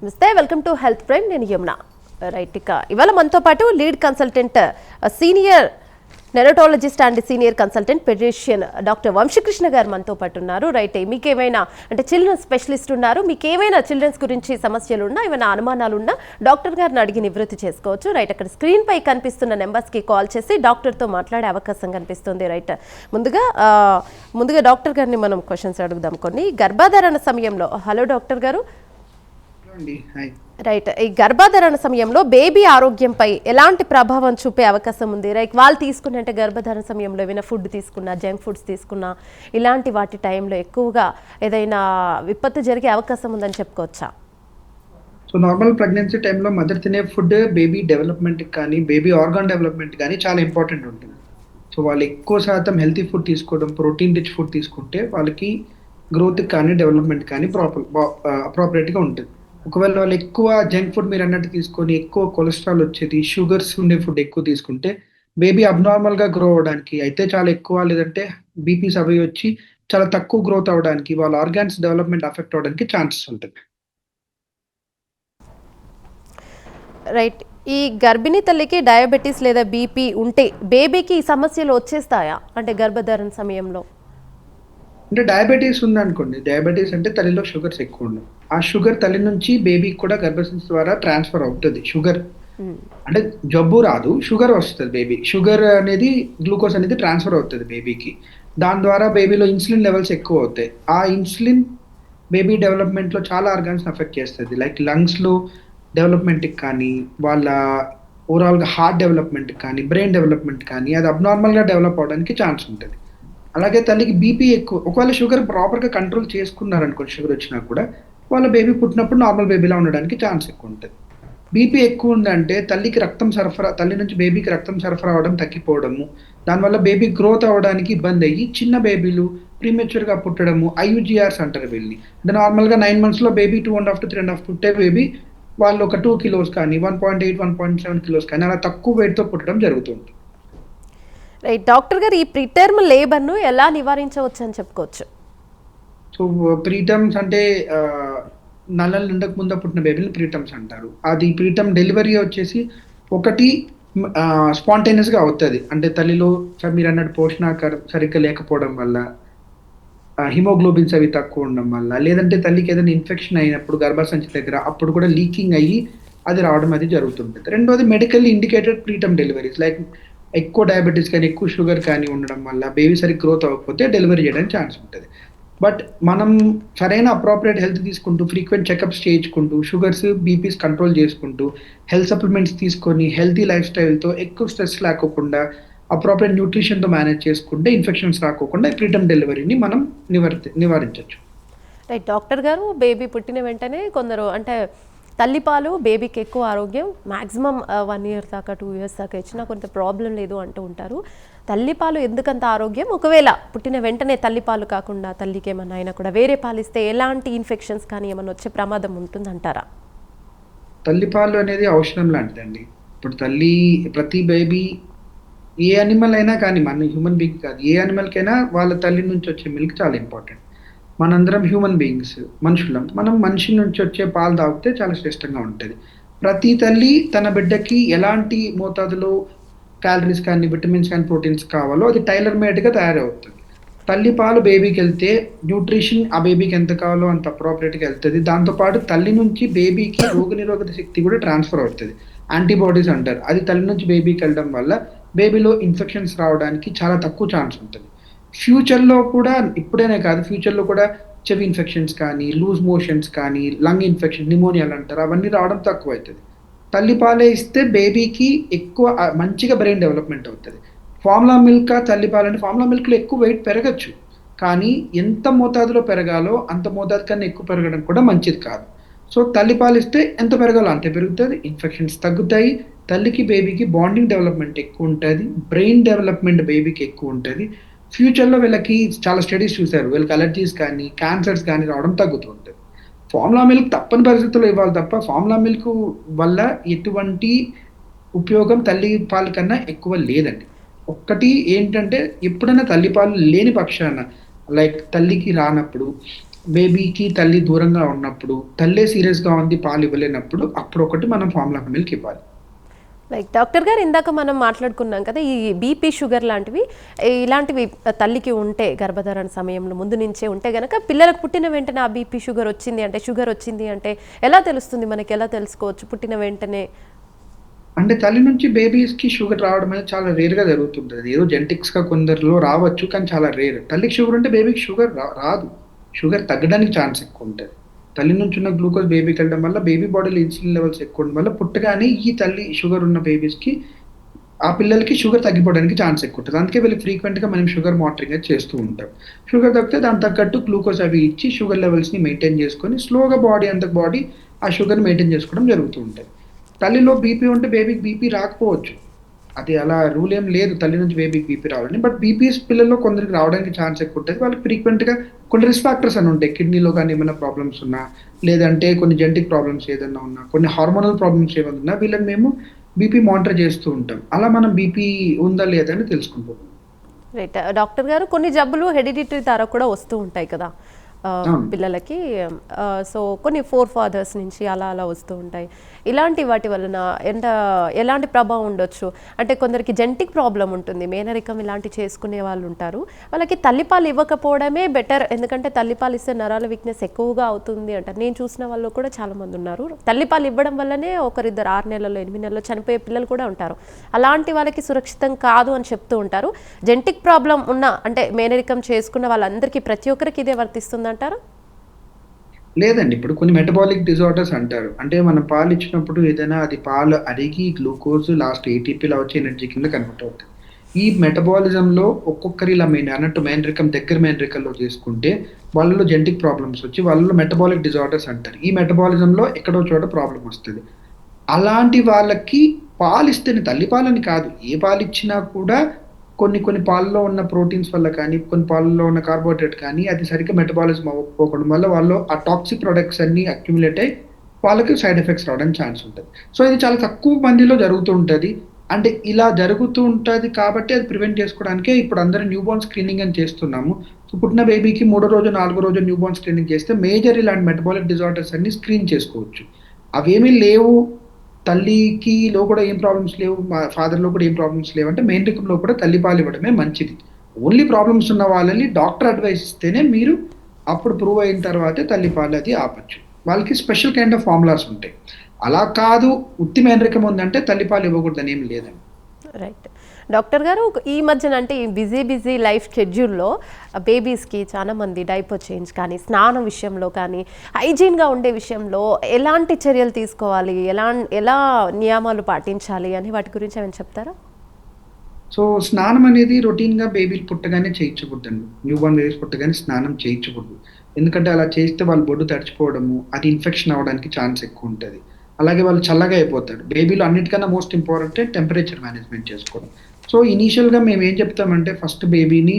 నమస్తే welcome to health prime. నేను Yamuna. Right ఇక ఇవాళ మనతో పాటు lead consultant senior neonatologist and senior consultant pediatrician doctor Vamshikrishna గారు మనతో పాటు ఉన్నారు. రైట్ మీకేమైనా అంటే చిల్డ్రన్ స్పెషలిస్ట్ ఉన్నారు. మీకు ఏమైనా చిల్డ్రన్స్ గురించి సమస్యలు ఉన్నా ఏమైనా అనుమానాలు ఉన్నా డాక్టర్ గారిని అడిగి నివృత్తి చేసుకోవచ్చు. రైట్ అక్కడ స్క్రీన్ పై కనిపిస్తున్న నెంబర్స్కి కాల్ చేసి డాక్టర్తో మాట్లాడే అవకాశం కనిపిస్తుంది. రైట్ ముందుగా ముందుగా డాక్టర్ గారిని మనం క్వశ్చన్స్ అడుగుదాం. కొన్ని గర్భధారణ సమయంలో హలో డాక్టర్ గారు రైట్ ఈ గర్భధారణ సమయంలో బేబీ ఆరోగ్యంపై ఎలాంటి ప్రభావం చూపే అవకాశం ఉంది? రైట్ వాళ్ళు తీసుకున్న అంటే గర్భధారణ సమయంలో ఏమైనా ఫుడ్ తీసుకున్నా జంక్ ఫుడ్స్ తీసుకున్నా ఇలాంటి వాటి టైంలో ఎక్కువగా ఏదైనా విపత్తు జరిగే అవకాశం ఉందని చెప్పుకోవచ్చా? సో నార్మల్ ప్రెగ్నెన్సీ టైంలో మదర్ తినే ఫుడ్ బేబీ డెవలప్మెంట్ కానీ బేబీ ఆర్గాన్ డెవలప్మెంట్ కానీ చాలా ఇంపార్టెంట్ ఉంటుంది. సో వాళ్ళు ఎక్కువ శాతం హెల్తీ ఫుడ్ తీసుకోవడం ప్రోటీన్ రిచ్ ఫుడ్ తీసుకుంటే వాళ్ళకి గ్రోత్ కానీ డెవలప్మెంట్ కానీ ప్రాపర్ అప్రాపరేట్గా ఉంటుంది. ఒకవేళ వాళ్ళు ఎక్కువ జంక్ ఫుడ్ మీరు అన్నట్టు తీసుకొని ఎక్కువ కొలెస్ట్రాల్ వచ్చేది షుగర్స్ ఉండే ఫుడ్ ఎక్కువ తీసుకుంటే బేబీ అబ్నార్మల్గా గ్రో అవ్వడానికి అయితే చాలా ఎక్కువ లేదంటే బీపీస్ అవి వచ్చి చాలా తక్కువ గ్రోత్ అవ్వడానికి వాళ్ళ ఆర్గాన్స్ డెవలప్మెంట్ అఫెక్ట్ అవ్వడానికి ఛాన్సెస్ ఉంటుంది రైట్ ఈ గర్భిణీ తల్లికి డయాబెటీస్ లేదా బీపీ ఉంటే బేబీకి ఈ సమస్యలు వచ్చేస్తాయా? అంటే గర్భధారణ సమయంలో. అంటే డయాబెటీస్ ఉందనుకోండి డయాబెటీస్ అంటే తల్లిలో షుగర్స్ ఎక్కువ ఉండవు. ఆ షుగర్ తల్లి నుంచి బేబీకి కూడా గర్భసంచి ద్వారా ట్రాన్స్ఫర్ అవుతుంది షుగర్. అంటే జబ్బు రాదు షుగర్ వస్తుంది బేబీ షుగర్ అనేది గ్లూకోజ్ అనేది ట్రాన్స్ఫర్ అవుతుంది బేబీకి దాని ద్వారా బేబీలో ఇన్సులిన్ లెవెల్స్ ఎక్కువ అవుతాయి. ఆ ఇన్సులిన్ బేబీ డెవలప్మెంట్లో చాలా ఆర్గాన్స్ అఫెక్ట్ చేస్తుంది. లైక్ లంగ్స్లో డెవలప్మెంట్కి కానీ వాళ్ళ ఓవరాల్గా హార్ట్ డెవలప్మెంట్ కానీ బ్రెయిన్ డెవలప్మెంట్ కానీ అది అబ్నార్మల్గా డెవలప్ అవడానికి ఛాన్స్ ఉంటుంది. అలాగే తల్లికి బీపీ ఎక్కువ. ఒకవేళ షుగర్ ప్రాపర్గా కంట్రోల్ చేసుకున్నారనుకోండి షుగర్ వచ్చినా కూడా వాళ్ళ బేబీ పుట్టినప్పుడు నార్మల్ బేబీలా ఉండడానికి ఛాన్స్ ఎక్కువ ఉంటుంది. బీపీ ఎక్కువ ఉందంటే తల్లికి రక్తం సరఫరా తల్లి నుంచి బేబీకి రక్తం సరఫరా అవడం తగ్గిపోవడము దానివల్ల బేబీ గ్రోత్ అవ్వడానికి ఇబ్బంది అయ్యి చిన్న బేబీలు ప్రీమెచ్యూర్గా పుట్టడము ఐయుజిఆర్స్ అంటారు వీళ్ళని. అంటే నార్మల్గా నైన్ మంత్స్లో baby two and half to three and half పుట్టే బేబీ వాళ్ళు ఒక టూ కిలోస్ కానీ one point eight one point seven kilos కానీ అలా తక్కువ వెయిట్తో పుట్టడం జరుగుతుంది రైట్ డాక్టర్ గారు ఈ ప్రిటర్మ్ లేబర్ను ఎలా నివారించవచ్చు అని చెప్పుకోవచ్చు. సో ప్రీటమ్స్ uh, అంటే uh, ఆ, నల్లలు నిండక ముందు పుట్టిన బేబీని ప్రీటమ్స్ అంటారు. అది ప్రీటమ్ డెలివరీ వచ్చేసి ఒకటి uh, స్పాంటేనియస్గా అవుతుంది. అంటే తల్లిలో మీరు అన్నట్టు పోషణాకారం సరిగ్గా లేకపోవడం వల్ల హిమోగ్లోబిన్స్ అవి తక్కువ ఉండడం వల్ల లేదంటే తల్లికి ఏదైనా ఇన్ఫెక్షన్ అయినప్పుడు గర్భసంచి దగ్గర అప్పుడు కూడా లీకింగ్ అయ్యి అది రావడం అది జరుగుతుంది రెండోది medically indicated preterm deliveries like ఎక్కువ డయాబెటీస్ కానీ ఎక్కువ షుగర్ కానీ ఉండడం వల్ల బేబీ సరిగ్గా గ్రోత్ అవ్వకపోతే డెలివరీ చేయడానికి ఛాన్స్ ఉంటుంది. బట్ మనం సరైన అప్రాపరియేట్ హెల్త్ తీసుకుంటూ ఫ్రీక్వెంట్ చెకప్స్ చేయించుకుంటూ షుగర్స్ బీపీస్ కంట్రోల్ చేసుకుంటూ హెల్త్ సప్లిమెంట్స్ తీసుకొని హెల్తీ లైఫ్ స్టైల్తో ఎక్కువ స్ట్రెస్ లేకోకుండా అప్రాపరియేట్ న్యూట్రిషన్తో మేనేజ్ చేసుకుంటే ఇన్ఫెక్షన్స్ రాకోకుండా ప్రీటమ్ డెలివరీని మనం నివారి నివారించవచ్చు రైట్ డాక్టర్ గారు బేబీ పుట్టిన వెంటనే కొందరు అంటే తల్లిపాలు బేబీకి ఎక్కువ ఆరోగ్యం మ్యాక్సిమం వన్ ఇయర్ దాకా టూ ఇయర్స్ దాకా ఇచ్చినా కొంత ప్రాబ్లం లేదు అంటూ ఉంటారు. తల్లిపాలు ఎందుకంత ఆరోగ్యం? ఒకవేళ పుట్టిన వెంటనే తల్లిపాలు కాకుండా తల్లికి ఏమన్నా అయినా కూడా వేరే పాలు ఇస్తే ఎలాంటి ఇన్ఫెక్షన్స్ కానీ ఏమైనా వచ్చే ప్రమాదం ఉంటుందంటారా? తల్లిపాలు అనేది ఔషధం లాంటిదండి. ఇప్పుడు తల్లి ప్రతి బేబీ ఏ అనిమల్ అయినా కానీ మన హ్యూమన్ బీయింగ్ కాదు ఏ అనిమల్కైనా వాళ్ళ తల్లి నుంచి వచ్చే మిల్క్ చాలా ఇంపార్టెంట్ మనందరం హ్యూమన్ బీయింగ్స్ మనుషులం. మనం మనిషి నుంచి వచ్చే పాలు తాగితే చాలా శ్రేష్టంగా ఉంటుంది. ప్రతి తల్లి తన బిడ్డకి ఎలాంటి మోతాదులో క్యాలరీస్ కానీ విటమిన్స్ కానీ ప్రోటీన్స్ కావాలో అది టైలర్ మేడ్గా తయారవుతుంది. తల్లి పాలు బేబీకి వెళ్తే న్యూట్రిషన్ ఆ బేబీకి ఎంత కావాలో అంత అప్రోప్రియేట్గా వెళ్తుంది. దాంతోపాటు తల్లి నుంచి బేబీకి రోగనిరోధక శక్తి కూడా ట్రాన్స్ఫర్ అవుతుంది. యాంటీబాడీస్ అంటారు. అది తల్లి నుంచి బేబీకి వెళ్ళడం వల్ల బేబీలో ఇన్ఫెక్షన్స్ రావడానికి చాలా తక్కువ ఛాన్స్ ఉంటుంది. ఫ్యూచర్లో కూడా ఇప్పుడేనే కాదు ఫ్యూచర్లో కూడా చెవి ఇన్ఫెక్షన్స్ కానీ లూజ్ మోషన్స్ కానీ లంగ్ ఇన్ఫెక్షన్ నిమోనియాలు అంటారు అవన్నీ రావడం తక్కువ అవుతుంది తల్లిపాలే ఇస్తే బేబీకి ఎక్కువ మంచిగా బ్రెయిన్ డెవలప్మెంట్ అవుతుంది. ఫార్ములా మిల్క్ తల్లిపాలని ఫార్ములా మిల్క్లో ఎక్కువ వెయిట్ పెరగచ్చు. కానీ ఎంత మోతాదులో పెరగాలో అంత మోతాదు కన్నా ఎక్కువ పెరగడం కూడా మంచిది కాదు. సో తల్లిపాలు ఇస్తే ఎంత పెరగాలో అంతే పెరుగుతుంది. ఇన్ఫెక్షన్స్ తగ్గుతాయి. తల్లికి బేబీకి బాండింగ్ డెవలప్మెంట్ ఎక్కువ ఉంటుంది. బ్రెయిన్ డెవలప్మెంట్ బేబీకి ఎక్కువ ఉంటుంది. ఫ్యూచర్లో వీళ్ళకి చాలా స్టడీస్ చూశారు. వీళ్ళకి అలర్జీస్ కానీ క్యాన్సర్స్ కానీ రావడం తగ్గుతూ ఉంటుంది ఫార్ములా మిల్క్ తప్పని పరిస్థితుల్లో ఇవ్వాలి తప్ప ఫార్ములా మిల్క్ వల్ల ఎటువంటి ఉపయోగం తల్లి పాలు కన్నా ఎక్కువ లేదండి. ఒక్కటి ఏంటంటే ఎప్పుడైనా తల్లిపాలు లేని పక్షాన లైక్ తల్లికి రానప్పుడు బేబీకి తల్లి దూరంగా ఉన్నప్పుడు తల్లే సీరియస్గా ఉంది పాలు ఇవ్వలేనప్పుడు అప్పుడు ఒకటి మనం ఫార్ములా మిల్క్ ఇవ్వాలి. లైక్ డాక్టర్ గారు ఇందాక మనం మాట్లాడుకున్నాం కదా ఈ బీపీ షుగర్ లాంటివి ఇలాంటివి తల్లికి ఉంటే గర్భధారణ సమయంలో ముందు నుంచే ఉంటే గనక పిల్లలకు పుట్టిన వెంటనే ఆ బీపీ షుగర్ వచ్చింది అంటే షుగర్ వచ్చింది అంటే ఎలా తెలుస్తుంది? మనకి ఎలా తెలుసుకోవచ్చు? పుట్టిన వెంటనే? అంటే తల్లి నుంచి బేబీస్కి షుగర్ రావడం అనేది చాలా రేర్గా జరుగుతుంటుంది ఏదో జెనెటిక్స్గా కొందరిలో రావచ్చు కానీ చాలా రేర్ తల్లికి షుగర్ ఉంటే బేబీకి షుగర్ రాదు. షుగర్ తగ్గడానికి ఛాన్స్ ఎక్కువ ఉంటుంది. తల్లి నుంచి ఉన్న గ్లూకోజ్ బేబీకి వెళ్ళడం వల్ల బేబీ బాడీలో ఇన్సులిన్ లెవెల్స్ ఎక్కువ ఉండడం వల్ల పుట్టగానే ఈ తల్లి షుగర్ ఉన్న బేబీస్కి ఆ పిల్లలకి షుగర్ తగ్గిపోవడానికి ఛాన్స్ ఎక్కువ ఉంటుంది. అందుకే వీళ్ళు ఫ్రీక్వెంట్గా మనం షుగర్ మానిటరింగ్ అది చేస్తూ ఉంటాం. షుగర్ తగ్గితే దాని తగ్గట్టు గ్లూకోజ్ అవి ఇచ్చి షుగర్ లెవెల్స్ని మెయింటైన్ చేసుకొని స్లోగా బాడీ అంత బాడీ ఆ షుగర్ మెయింటైన్ చేసుకోవడం జరుగుతూ ఉంటుంది. తల్లిలో బీపీ ఉంటే బేబీకి బీపీ రాకపోవచ్చు. అది అలా రూల్ ఏం లేదు తల్లి నుంచి బేబీకి బీపీ రావాలని. బట్ బీపీస్ పిల్లల్లో కొందరికి రావడానికి ఛాన్స్ ఎక్కువ ఉంటుంది. వాళ్ళకి ఫ్రీక్వెంట్గా కొన్ని రిస్క్ ఫ్యాక్టర్స్ అని ఉంటాయి. కిడ్నీలో కానీ ఏమైనా ప్రాబ్లమ్స్ ఉన్నా లేదంటే కొన్ని జెనటిక్ ప్రాబ్లమ్స్ ఏదైనా ఉన్నా కొన్ని హార్మోనల్ ప్రాబ్లమ్స్ ఏమైనా ఉన్నా వీళ్ళని మేము బీపీ మానిటర్ చేస్తూ ఉంటాం. అలా మనం బీపీ ఉందా లేదా అని తెలుసుకుంటాం. రైట్ డాక్టర్ గారు కొన్ని జబ్బులు హెడిడిటరీ ద్వారా కూడా వస్తూ ఉంటాయి కదా. పిల్లలకి. సో కొన్ని ఫోర్ ఫాదర్స్ నుంచి అలా అలా వస్తూ ఉంటాయి. ఇలాంటి వాటి వలన ఎంత ఎలాంటి ప్రభావం ఉండొచ్చు? అంటే కొందరికి జెంటిక్ ప్రాబ్లం ఉంటుంది. మేనరికం ఇలాంటి చేసుకునే వాళ్ళు ఉంటారు. వాళ్ళకి తల్లిపాలు ఇవ్వకపోవడమే బెటర్. ఎందుకంటే తల్లిపాలు ఇస్తే నరాల వీక్నెస్ ఎక్కువగా అవుతుంది అంటారు నేను చూసిన వాళ్ళు కూడా చాలా మంది ఉన్నారు. తల్లిపాలు ఇవ్వడం వల్లనే ఒకరిద్దరు ఆరు నెలల్లో ఎనిమిది నెలల్లో చనిపోయే పిల్లలు కూడా ఉంటారు. అలాంటి వాళ్ళకి సురక్షితం కాదు అని చెప్తూ ఉంటారు. జెంటిక్ ప్రాబ్లం ఉన్న అంటే మేనరికం చేసుకున్న వాళ్ళందరికీ ప్రతి ఒక్కరికి ఇదే వర్తిస్తుందంటారు? లేదండి ఇప్పుడు కొన్ని మెటబాలిక్ డిజార్డర్స్ అంటారు. అంటే మనం పాలు ఇచ్చినప్పుడు ఏదైనా అది పాలు అరిగి గ్లూకోజ్ లాస్ట్ ఏటీపీలో వచ్చే ఎనర్జీ కింద కన్వర్ట్ అవుతుంది ఈ మెటబాలిజంలో ఒక్కొక్కరి ఇలా మెయిన్ అన్నట్టు మేండ్రికం దగ్గర మేండ్రికల్లో చేసుకుంటే వాళ్ళలో జెంటిక్ ప్రాబ్లమ్స్ వచ్చి వాళ్ళలో మెటబాలిక్ డిజార్డర్స్ అంటారు. ఈ మెటబాలిజంలో ఎక్కడో చోట ప్రాబ్లం వస్తుంది. అలాంటి వాళ్ళకి పాలు ఇస్తేనే తల్లి పాలని కాదు. ఏ పాలు ఇచ్చినా కూడా కొన్ని కొన్ని పాలలో ఉన్న ప్రోటీన్స్ వల్ల కానీ కొన్ని పాలలో ఉన్న కార్బోహైడ్రేట్ కానీ అది సరిగ్గా మెటబాలిజం అవ్వకపోవడం వల్ల వాళ్ళు ఆ టాక్సిక్ ప్రొడక్ట్స్ అన్ని అక్యుములేట్ అయ్యి వాళ్ళకి సైడ్ ఎఫెక్ట్స్ రావడానికి ఛాన్స్ ఉంటుంది. సో ఇది చాలా తక్కువ మందిలో జరుగుతూ ఉంటుంది. అంటే ఇలా జరుగుతూ ఉంటుంది కాబట్టి అది ప్రివెంట్ చేసుకోవడానికే ఇప్పుడు అందరూ న్యూ బోర్న్ స్క్రీనింగ్ అని చేస్తున్నాము. సో పుట్టిన బేబీకి మూడో రోజు నాలుగో రోజు న్యూ బోర్న్ స్క్రీనింగ్ చేస్తే మేజర్ ఇలాంటి మెటబాలిక్ డిజార్డర్స్ అన్ని స్క్రీన్ చేసుకోవచ్చు. అవేమీ లేవు తల్లికి లో కూడా ఏం ప్రాబ్లమ్స్ లేవు మా ఫాదర్లో కూడా ఏం ప్రాబ్లమ్స్ లేవు అంటే మెయిన్రికంలో కూడా తల్లి పాలు ఇవ్వడమే మంచిది. ఓన్లీ ప్రాబ్లమ్స్ ఉన్న వాళ్ళని డాక్టర్ అడ్వైస్ ఇస్తేనే మీరు అప్పుడు ప్రూవ్ అయిన తర్వాతే తల్లి పాలు అది ఆపచ్చు. వాళ్ళకి స్పెషల్ కైండ్ ఆఫ్ ఫార్ములాస్ ఉంటాయి. అలా కాదు ఉత్తి మేనరికం ఉందంటే తల్లిపాలు ఇవ్వకూడదని ఏం లేదండి. రైట్ డాక్టర్ గారు ఈ మధ్యన అంటే ఈ బిజీ బిజీ లైఫ్ షెడ్యూల్లో బేబీస్కి చాలా మంది డైపర్ చేంజ్ కానీ స్నానం విషయంలో కానీ హైజీన్గా ఉండే విషయంలో ఎలాంటి చర్యలు తీసుకోవాలి? ఎలా ఎలా నియమాలు పాటించాలి? అని వాటి గురించి ఏమైనా చెప్తారా? సో స్నానం అనేది రొటీన్గా బేబీలు పుట్టగానే చేయించకూడదండి. న్యూ బోర్న్ బేబీస్ పుట్టగానే స్నానం చేయించకూడదు. ఎందుకంటే అలా చేస్తే వాళ్ళు బొడ్డు తడిచిపోవడము అది ఇన్ఫెక్షన్ అవ్వడానికి ఛాన్స్ ఎక్కువ ఉంటుంది. అలాగే వాళ్ళు చల్లగా అయిపోతారు. బేబీలో అన్నిటికన్నా మోస్ట్ ఇంపార్టెంట్ టెంపరేచర్ మేనేజ్మెంట్ చేసుకోవడం. సో ఇనీషియల్గా మేము ఏం చెప్తామంటే ఫస్ట్ బేబీని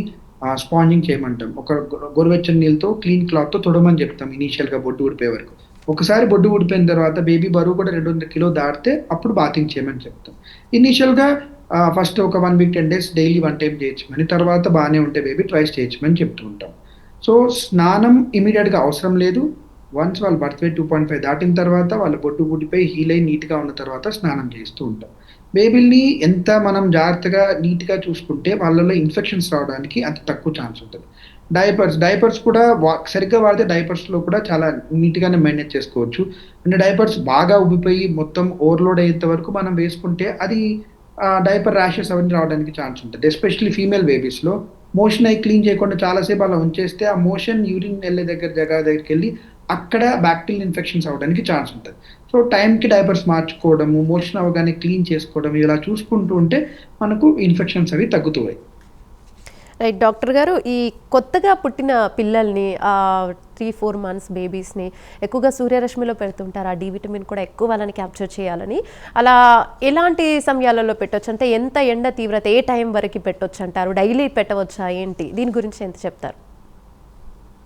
స్పాంజింగ్ చేయమంటాం. ఒక గోరువెచ్చని నీళ్ళతో క్లీన్ క్లాత్తో తొడమని చెప్తాం ఇనీషియల్గా బొడ్డు ఊడిపోయే వరకు. ఒకసారి బొడ్డు ఊడిపోయిన తర్వాత బేబీ బరువు కూడా రెండు వందల కిలో దాటితే అప్పుడు బాతింగ్ చేయమని చెప్తాం. ఇనీషియల్గా ఫస్ట్ ఒక one week ten days daily one time చేయొచ్చమని తర్వాత బాగానే ఉంటే బేబీ ట్రైస్ చేయొచ్చమని చెప్తూ ఉంటాం. సో స్నానం ఇమీడియట్గా అవసరం లేదు. వన్స్ వాళ్ళ birth weight two point five దాటిన తర్వాత వాళ్ళ బొడ్డు ఊడిపోయి హీల్ అయి నీట్గా ఉన్న తర్వాత స్నానం చేస్తూ ఉంటాం. బేబీల్ని ఎంత మనం జాగ్రత్తగా నీట్గా చూసుకుంటే వాళ్ళలో ఇన్ఫెక్షన్స్ రావడానికి అంత తక్కువ ఛాన్స్ ఉంటుంది. డైపర్స్ డైపర్స్ కూడా వా- సరిగ్గా వాడితే డైపర్స్లో కూడా చాలా నీట్గానే మేనేజ్ చేసుకోవచ్చు. అంటే డైపర్స్ బాగా ఉబ్బిపోయి మొత్తం ఓవర్లోడ్ అయ్యేంత వరకు మనం వేసుకుంటే అది డైపర్ ర్యాషెస్ అవన్నీ రావడానికి ఛాన్స్ ఉంటుంది. ఎస్పెషల్లీ ఫీమేల్ బేబీస్లో. మోషన్ అయి క్లీన్ చేయకుండా చాలాసేపు అలా ఉంచేస్తే ఆ మోషన్ యూరిన్ వెళ్ళే దగ్గర జగ దగ్గరికి వెళ్ళి అక్కడ బ్యాక్టీరియల్ ఇన్ఫెక్షన్స్ అవ్వడానికి ఛాన్స్ ఉంటుంది. సో టైంకి డైపర్స్ మార్చుకోవడము మోషన్ అవగానే క్లీన్ చేసుకోవడం ఇలా చూసుకుంటూ ఉంటే మనకు ఇన్ఫెక్షన్స్ అవి తగ్గుతాయి. రైట్ డాక్టర్ గారు ఈ కొత్తగా పుట్టిన పిల్లల్ని త్రీ ఫోర్ మంత్స్ బేబీస్ని ఎక్కువగా సూర్యరశ్మిలో పెడుతుంటారు. ఆ డి విటమిన్ కూడా ఎక్కువ వాళ్ళని క్యాప్చర్ చేయాలని. అలా ఎలాంటి సమయాలలో పెట్టొచ్చు? అంటే ఎంత ఎండ తీవ్రత ఏ టైం వరకు పెట్టొచ్చు అంటారు? డైలీ పెట్టవచ్చా? ఏంటి? దీని గురించి ఎంత చెప్తారు?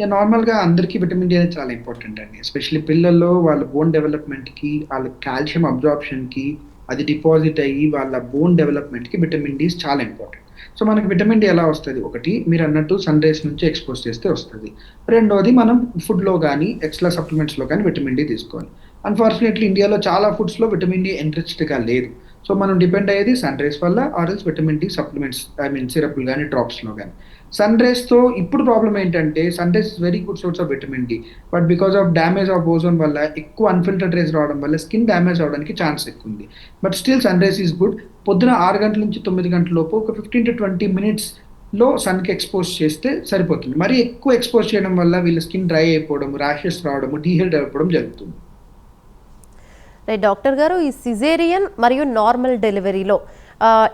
నార్మల్గా అందరికీ విటమిన్ డి అనేది చాలా ఇంపార్టెంట్ అండి. ఎస్పెషలీ పిల్లల్లో వాళ్ళ బోన్ డెవలప్మెంట్కి వాళ్ళ కాల్షియం అబ్జార్ప్షన్కి అది డిపాజిట్ అయ్యి వాళ్ళ బోన్ డెవలప్మెంట్కి విటమిన్ డి చాలా ఇంపార్టెంట్ సో మనకి విటమిన్ డి ఎలా వస్తుంది? ఒకటి మీరు అన్నట్టు సన్ రైస్ నుంచి ఎక్స్పోజ్ చేస్తే వస్తుంది. రెండోది మనం ఫుడ్లో కానీ ఎక్స్ట్రా సప్లిమెంట్స్లో కానీ విటమిన్ డి తీసుకోవాలి. అన్ఫార్చునేట్లీ ఇండియాలో చాలా ఫుడ్స్లో విటమిన్ డి ఎంట్రిచ్డ్గా లేదు. సో మనం డిపెండ్ అయ్యేది సన్ రైస్ వల్ల or else vitamin D supplements I mean సిరప్లు కానీ డ్రాప్స్లో కానీ సన్ రేస్తో ఇప్పుడు ప్రాబ్లం ఏంటంటే sun rays is very good source of vitamin D but because of damage of ozone వల్ల ఎక్కువ అన్ఫిల్టర్డ్ రేస్ రావడం వల్ల స్కిన్ డ్యామేజ్ అవడానికి ఛాన్స్ ఎక్కువ ఉంది but still sun rays is good పొద్దున ఆరు గంటల నుంచి తొమ్మిది గంటల లోపు ఒక ఫిఫ్టీన్ టు ట్వంటీ మినిట్స్లో సన్కి ఎక్స్పోజ్ చేస్తే సరిపోతుంది. మరి ఎక్కువ ఎక్స్పోజ్ చేయడం వల్ల వీళ్ళ స్కిన్ డ్రై అయిపోవడం ర్యాషెస్ రావడం డీహైడ్ అయిపోవడం జరుగుతుంది. డాక్టర్ గారు ఈ సిజేరియన్ మరియు నార్మల్ డెలివరీలో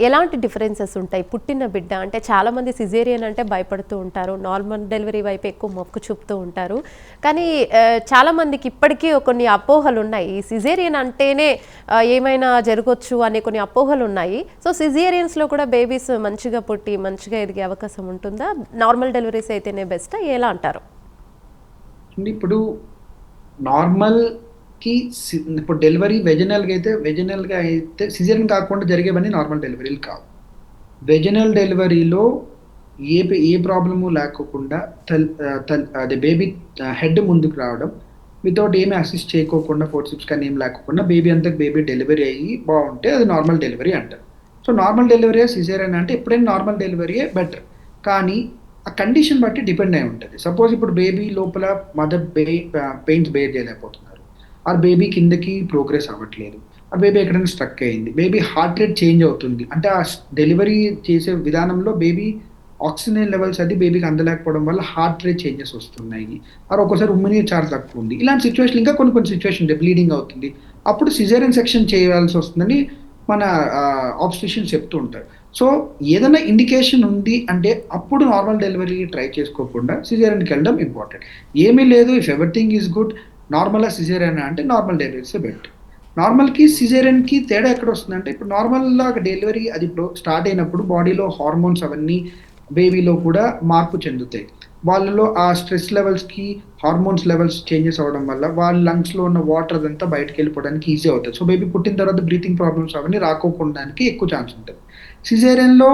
ఎలాంటి డిఫరెన్సెస్ ఉంటాయి? పుట్టిన బిడ్డ అంటే చాలామంది సిజేరియన్ అంటే భయపడుతూ ఉంటారు. నార్మల్ డెలివరీ వైపు ఎక్కువ మొక్కు చూపుతూ ఉంటారు. కానీ చాలామందికి ఇప్పటికీ కొన్ని అపోహలు ఉన్నాయి. ఈ సిజేరియన్ అంటేనే ఏమైనా జరగవచ్చు అనే కొన్ని అపోహలు ఉన్నాయి. సో సిజేరియన్స్లో కూడా బేబీస్ మంచిగా పుట్టి మంచిగా ఎదిగే అవకాశం ఉంటుందా? నార్మల్ డెలివరీస్ అయితేనే బెస్ట్ ఎలా అంటారు? ఇప్పుడు నార్మల్ కి సి- ఇప్పుడు డెలివరీ వెజనల్గా అయితే వెజనల్గా అయితే సిజరియన్ కాకుండా జరిగేవన్నీ నార్మల్ డెలివరీలు కావు. వెజనల్ డెలివరీలో ఏ ఏ ప్రాబ్లము లేకోకుండా తల్ తల్- అదే బేబీ హెడ్ ముందుకు రావడం వితౌట్ ఏమి అసిస్ట్ చేయకోకుండా ఫోర్సిప్స్ కానీ ఏం లేకోకుండా బేబీ అంతా బేబీ డెలివరీ అయ్యి బాగుంటే అది నార్మల్ డెలివరీ అంటారు. సో నార్మల్ డెలివరీ సిజేరియన్ అంటే ఎప్పుడైనా నార్మల్ డెలివరీయే బెటర్. కానీ ఆ కండిషన్ బట్టి డిపెండ్ అయి ఉంటుంది. సపోజ్ ఇప్పుడు బేబీ లోపల మదర్ బే పెయిన్స్ బేర్ చేయలేకపోతున్నారు. ఆ బేబీ కిందకి ప్రోగ్రెస్ అవ్వట్లేదు. ఆ బేబీ ఎక్కడైనా స్ట్రక్ అయింది. బేబీ హార్ట్ రేట్ చేంజ్ అవుతుంది. అంటే ఆ డెలివరీ చేసే విధానంలో బేబీ ఆక్సిజన్ లెవెల్స్ అది బేబీకి అందలేకపోవడం వల్ల హార్ట్ రేట్ చేంజెస్ వస్తున్నాయి. అది ఒక్కోసారి ఉమ్మని చార్జ్ తక్కువ ఉంది. ఇలాంటి సిచ్యువేషన్ ఇంకా కొన్ని కొన్ని సిచ్యువేషన్ బ్లీడింగ్ అవుతుంది. అప్పుడు సిజేరియన్ సెక్షన్ చేయాల్సి వస్తుందని మన ఆబ్స్టిషియన్ చెప్తూ ఉంటారు. సో ఏదైనా ఇండికేషన్ ఉంది అంటే అప్పుడు నార్మల్ డెలివరీ ట్రై చేసుకోకుండా సిజేరియన్కి వెళ్ళడం ఇంపార్టెంట్ ఏమీ లేదు. ఇఫ్ ఎవ్రీథింగ్ ఈజ్ గుడ్ నార్మల్గా సిజేరియన్ అంటే నార్మల్ డెలివరీస్ బెటర్ నార్మల్కి సిజేరియన్కి తేడా ఎక్కడ వస్తుందంటే ఇప్పుడు నార్మల్గా డెలివరీ అది ఇప్పుడు స్టార్ట్ అయినప్పుడు బాడీలో హార్మోన్స్ అవన్నీ బేబీలో కూడా మార్పు చెందుతాయి. వాళ్ళలో ఆ స్ట్రెస్ లెవెల్స్కి హార్మోన్స్ లెవెల్స్ చేంజెస్ అవడం వల్ల వాళ్ళ లంగ్స్లో ఉన్న వాటర్ అదంతా బయటకు వెళ్ళిపోవడానికి ఈజీ అవుతుంది. సో బేబీ పుట్టిన తర్వాత బ్రీతింగ్ ప్రాబ్లమ్స్ అవన్నీ రాకోకుండానికి ఎక్కువ ఛాన్స్ ఉంటుంది సిజేరియన్లో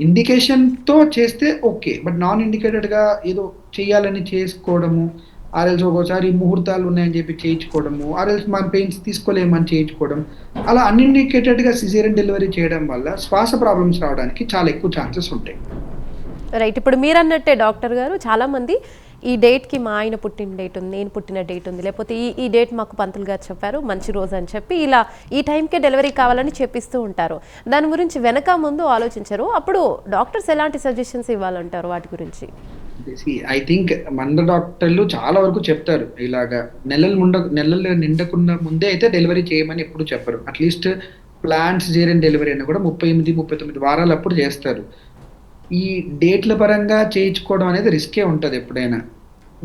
ఇండికేషన్తో చేస్తే ఓకే బట్ నాన్ ఇండికేటెడ్గా ఏదో చేయాలని చేసుకోవడము ఆర్ఎల్స్ ఒక్కోసారి ముహూర్తాలు ఉన్నాయని చెప్పి చేయించుకోవడము ఆర్ఎల్స్ మన పెయిన్స్ తీసుకోలేమని చేయించుకోవడం అలా అన్ఇండికేటెడ్గా సిజేరియన్ డెలివరీ చేయడం వల్ల శ్వాస ప్రాబ్లమ్స్ రావడానికి చాలా ఎక్కువ ఛాన్సెస్ ఉంటాయి. రైట్ ఇప్పుడు మీరు అన్నట్టే డాక్టర్ గారు చాలామంది ఈ డేట్కి మా ఆయన పుట్టిన డేట్ ఉంది నేను పుట్టిన డేట్ ఉంది లేకపోతే ఈ ఈ డేట్ మాకు పంతులు గారు చెప్పారు మంచి రోజు అని చెప్పి ఇలా ఈ టైంకే డెలివరీ కావాలని చెప్పిస్తూ ఉంటారు. దాని గురించి వెనక ముందు ఆలోచించరు. అప్పుడు డాక్టర్స్ ఎలాంటి సజెషన్స్ ఇవ్వాలంటారు వాటి గురించి? ఐ థింక్ మంద డాక్టర్లు చాలా వరకు చెప్తారు ఇలాగా నెలలు ముండ నెలలు నిండకుండా ముందే అయితే డెలివరీ చేయమని ఎప్పుడు చెప్పరు. అట్లీస్ట్ ప్లాంట్స్ సిజేరియన్ డెలివరీ అయినా కూడా ముప్పై ఎనిమిది ముప్పై తొమ్మిది వారాలు అప్పుడు చేస్తారు. ఈ డేట్ల పరంగా చేయించుకోవడం అనేది రిస్కే ఉంటుంది ఎప్పుడైనా.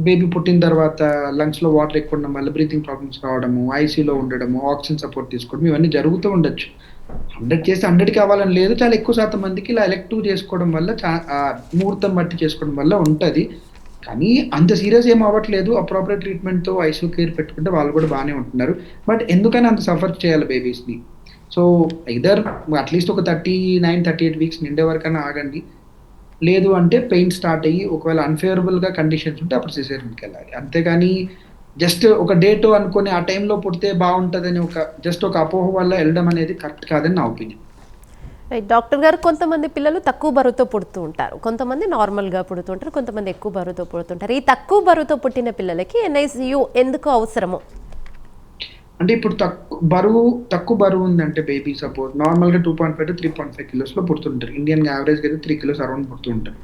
బేబీ పుట్టిన తర్వాత లంగ్స్లో వాటర్ ఎక్కువ ఉండడం వల్ల బ్రీతింగ్ ప్రాబ్లమ్స్ రావడము ఐసీలో ఉండడము ఆక్సిజన్ సపోర్ట్ తీసుకోవడం ఇవన్నీ జరుగుతూ ఉండొచ్చు. హండ్రెడ్ చేస్తే హండ్రెడ్కి అవ్వాలని లేదు. చాలా ఎక్కువ శాతం మందికి ఇలా ఎలెక్టివ్ చేసుకోవడం వల్ల ముహూర్తం బట్టి చేసుకోవడం వల్ల ఉంటుంది. కానీ అంత సీరియస్ ఏం అవ్వట్లేదు. అప్రాపరేట్ ట్రీట్మెంట్తో ఐసీయూ కేర్ పెట్టుకుంటే వాళ్ళు కూడా బాగానే ఉంటున్నారు. బట్ ఎందుకని అంత సఫర్ చేయాలి బేబీస్ని సో ఇదర్ అట్లీస్ట్ ఒక thirty nine thirty eight weeks నిండే వరకైనా ఆగండి. లేదు అంటే పెయిన్ స్టార్ట్ అయ్యి ఒకవేళ అన్ఫేవరబుల్గా కండిషన్స్ ఉంటే అప్పుడు సిజేరియన్కి వెళ్ళాలి. అంతేగాని జస్ట్ ఒక డేట్ అనుకొని ఆ టైంలో పుడితే బాగుంటుందని ఒక జస్ట్ ఒక అపోహ వల్ల వెళ్ళడం అనేది కరెక్ట్ కాదని నా ఒపీనియన్ రైట్ డాక్టర్ గారు కొంతమంది పిల్లలు తక్కువ బరువుతో పుడుతూ ఉంటారు. కొంతమంది నార్మల్గా పుడుతుంటారు కొంతమంది ఎక్కువ బరువుతో పుడుతుంటారు ఈ తక్కువ బరువుతో పుట్టిన పిల్లలకి ఎన్ఐసియు ఎందుకు అవసరమో? అంటే ఇప్పుడు తక్కువ బరువు తక్కువ బరువు ఉందంటే బేబీ సపోజ్ నార్మల్గా two point five to three point five కిలోస్లో పుడుతుంటారు ఇండియన్ యావరేజ్గా అయితే three kilos around పుడుతుంటారు